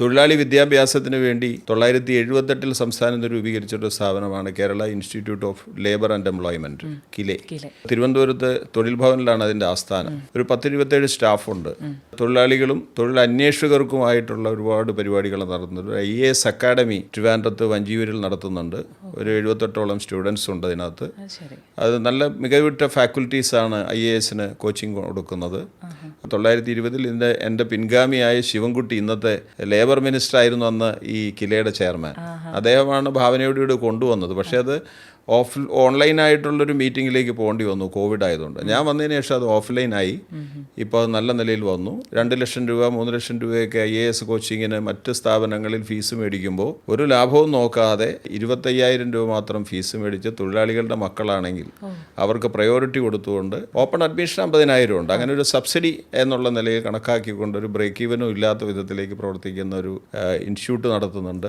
തൊഴിലാളി വിദ്യാഭ്യാസത്തിന് വേണ്ടി തൊള്ളായിരത്തി എഴുപത്തെട്ടിൽ സംസ്ഥാനത്ത് രൂപീകരിച്ചൊരു സ്ഥാപനമാണ് Kerala institute of labour and employment KILE. തിരുവനന്തപുരത്ത് തൊഴിൽ ഭവനിലാണ് അതിന്റെ ആസ്ഥാനം. ഒരു പത്തിരുപത്തേഴ് സ്റ്റാഫുണ്ട്. തൊഴിലാളികളും തൊഴിൽ അന്വേഷകർക്കുമായിട്ടുള്ള ഒരുപാട് പരിപാടികൾ നടത്തുന്നുണ്ട്. ഐ എ എസ് അക്കാഡമി ട്രിവാൻഡ്രത്ത് വഞ്ചിയൂരിൽ നടത്തുന്നുണ്ട്. ഒരു എഴുപത്തെട്ടോളം സ്റ്റുഡൻസ് ഉണ്ട് അതിനകത്ത്. അത് അത് നല്ല മികവിട്ട ഫാക്കൽറ്റീസാണ് ഐ എ എസിന് കോച്ചിങ് കൊടുക്കുന്നത്. തൊള്ളായിരത്തി ഇരുപതിൽ ഇതിന്റെ എന്റെ പിൻഗാമിയായ ശിവൻകുട്ടി ഇന്നത്തെ ലേബർ മിനിസ്റ്റർ ആയിരുന്നു അന്ന് ഈ കിലയുടെ ചെയർമാൻ. അദ്ദേഹമാണ് ഭാവനയോടുകൂടി കൊണ്ടുവന്നത്. പക്ഷേ അത് ഓഫ് ഓൺലൈനായിട്ടുള്ളൊരു മീറ്റിങ്ങിലേക്ക് പോകേണ്ടി വന്നു കോവിഡ് ആയതുകൊണ്ട്. ഞാൻ വന്നതിന് ശേഷം അത് ഓഫ്ലൈനായി. ഇപ്പോൾ അത് നല്ല നിലയിൽ വന്നു. രണ്ട് ലക്ഷം രൂപ മൂന്ന് ലക്ഷം രൂപയൊക്കെ ഐ എ എസ് കോച്ചിങ്ങിന് മറ്റ് സ്ഥാപനങ്ങളിൽ ഫീസ് മേടിക്കുമ്പോൾ ഒരു ലാഭവും നോക്കാതെ ഇരുപത്തയ്യായിരം രൂപ മാത്രം ഫീസ് മേടിച്ച് തൊഴിലാളികളുടെ മക്കളാണെങ്കിൽ അവർക്ക് പ്രയോറിറ്റി കൊടുത്തുകൊണ്ട് ഓപ്പൺ അഡ്മിഷൻ അമ്പതിനായിരം ഉണ്ട്. അങ്ങനെ ഒരു സബ്സിഡി എന്നുള്ള നിലയിൽ കണക്കാക്കിക്കൊണ്ട് ഒരു ബ്രേക്ക് ഈവനും ഇല്ലാത്ത വിധത്തിലേക്ക് പ്രവർത്തിക്കുന്ന ഒരു ഇൻസ്റ്റിറ്റ്യൂട്ട് നടത്തുന്നുണ്ട്.